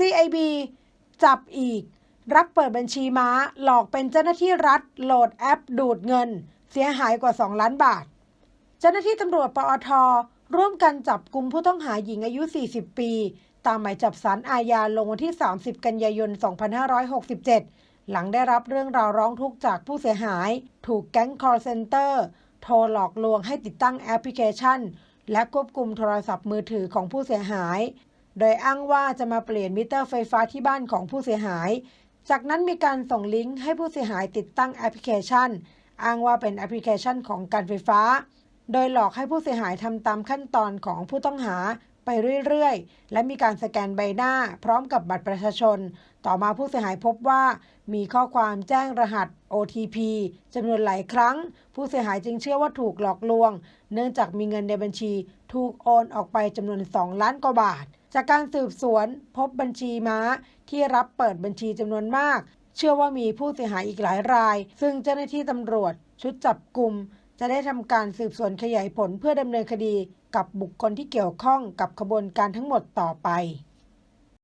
CIB จับอีก รับเปิดบัญชีม้า หลอกเป็นเจ้าหน้าที่รัฐ โหลดแอปดูดเงิน เสียหายกว่า 2 ล้านบาท เจ้าหน้าที่ตำรวจปอท ร่วมกันจับกลุ่มผู้ต้องหาหญิงอายุ 40 ปี ตามหมายจับสารอาญาลงวันที่ 30 กันยายน 2567 หลังได้รับเรื่องราวร้องทุกข์จากผู้เสียหาย ถูกแก๊ง call center โทรหลอกลวงให้ติดตั้งแอปพลิเคชัน และควบคุมโทรศัพท์มือถือของผู้เสียหาย โดยอ้างว่าจะมาเปลี่ยนมิเตอร์ไฟฟ้าที่บ้านของผู้เสียหาย จากนั้นมีการส่งลิงก์ให้ผู้เสียหายติดตั้งแอปพลิเคชัน อ้างว่าเป็นแอปพลิเคชันของการไฟฟ้า โดยหลอกให้ผู้เสียหายทำตามขั้นตอนของผู้ต้องหา ไปเรื่อยๆ และมีการสแกนใบหน้าพร้อมกับบัตรประชาชน ต่อมาผู้เสียหายพบว่ามีข้อความแจ้งรหัส OTP จำนวนหลายครั้ง ผู้เสียหายจึงเชื่อว่าถูกหลอกลวง เนื่องจากมีเงินในบัญชีถูกโอนออกไปจำนวน 2 ล้านกว่าบาท จากการสืบสวนพบบัญชีม้าที่รับเปิดบัญชีจำนวนมาก เชื่อว่ามีผู้เสียหายอีกหลายราย ซึ่งเจ้าหน้าที่ตำรวจชุดจับกลุ่ม จะได้ทำการสืบสวนขยายผลเพื่อดำเนินคดีกับบุคคลที่เกี่ยวข้องกับขบวนการทั้งหมดต่อไป